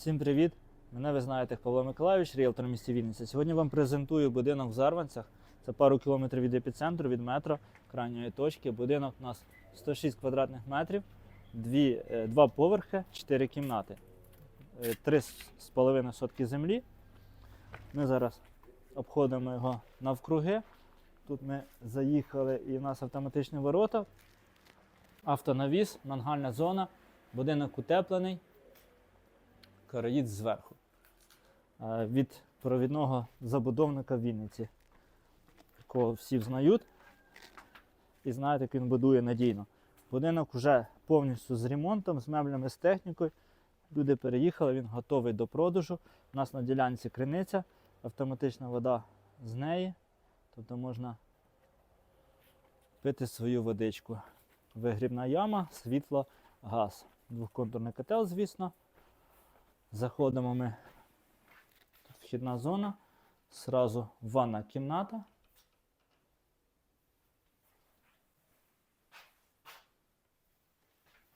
Всім привіт! Мене ви знаєте Павло Миколайович, ріелтор в місті Вінниця. Сьогодні вам презентую будинок в Зарванцях. Це пару кілометрів від епіцентру, від метро, крайньої точки. Будинок у нас 106 квадратних метрів, дві, е, два поверхи, 4 кімнати, Е, три з- з половиною сотки землі. Ми зараз обходимо його навкруги. Тут ми заїхали і в нас автоматичні ворота, автонавіс, мангальна зона, будинок утеплений караїд зверху. Від провідного забудовника Вінниці, якого всі взнають. І знають, як він будує надійно. Будинок вже повністю з ремонтом, з меблями, з технікою. Люди переїхали, він готовий до продажу. У нас на ділянці криниця, автоматична вода з неї. Тобто можна пити свою водичку. Вигрібна яма, світло, газ. Двохконтурний котел, звісно. Заходимо ми. Тут вхідна зона. Сразу ванна кімната.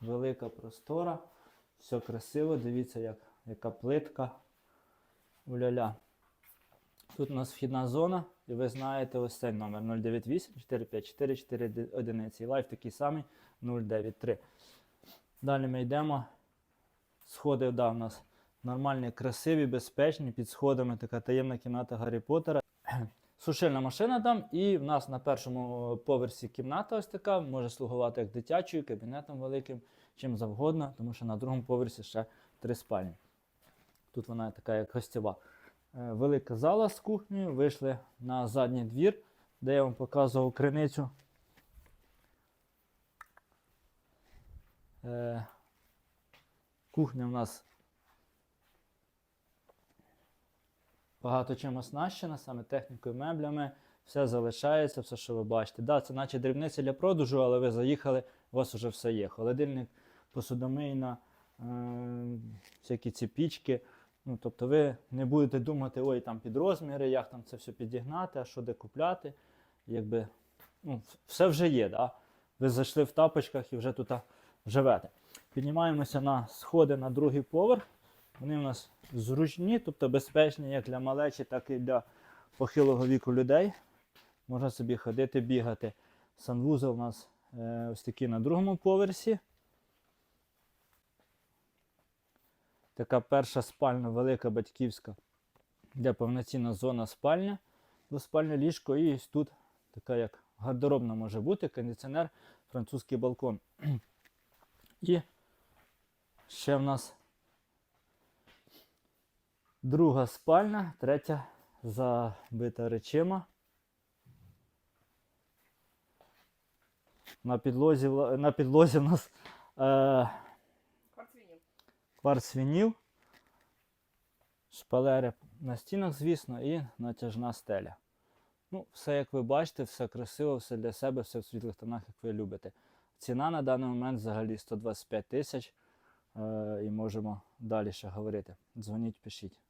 Велика простора. Все красиво. Дивіться, як, яка плитка. Уля-ля. Тут у нас вхідна зона, і ви знаєте ось цей номер 098 454 4 одиниці. І лайф такий самий 093. Далі ми йдемо. Сходи да, у нас нормальні, красиві, безпечні. Під сходами така таємна кімната Гаррі Поттера. Сушильна машина там, і в нас на першому поверсі кімната ось така, може слугувати як дитячою, кабінетом великим, чим завгодно, тому що на другому поверсі ще три спальні. Тут вона така як гостєва. Е, Велика зала з кухнею. Вийшли на задній двір, де я вам показував криницю. Е, Кухня у нас багато чим оснащена, саме технікою, меблями. Все залишається, все, що ви бачите. Да, це наче дрібниці для продажу, але ви заїхали, у вас вже все є. Холодильник, посудомийна, е, всякі ці пічки. Ну, тобто ви не будете думати, ой, там під розміри, як там це все підігнати, а що де купляти. Якби, ну, все вже є. Да? Ви зайшли в тапочках і вже тут живете. Піднімаємося на сходи на другий поверх. Вони у нас зручні, тобто безпечні як для малечі, так і для похилого віку людей. Можна собі ходити, бігати. Санвузол у нас е, ось такий на другому поверсі. Така перша спальня, велика батьківська, де повноцінна зона спальня, двоспальне ліжко, і ось тут така як гардеробна може бути, кондиціонер, французький балкон. І ще в нас друга спальня, третя забита речима. На підлозі, на підлозі у нас е, Кварцвінів. кварц вінів, шпалери на стінах, звісно, і натяжна стеля. Ну, все, як ви бачите, все красиво, все для себе, все в світлих тонах, як ви любите. Ціна на даний момент взагалі 125 тисяч. Е, і можемо далі ще говорити. Дзвоніть, пишіть.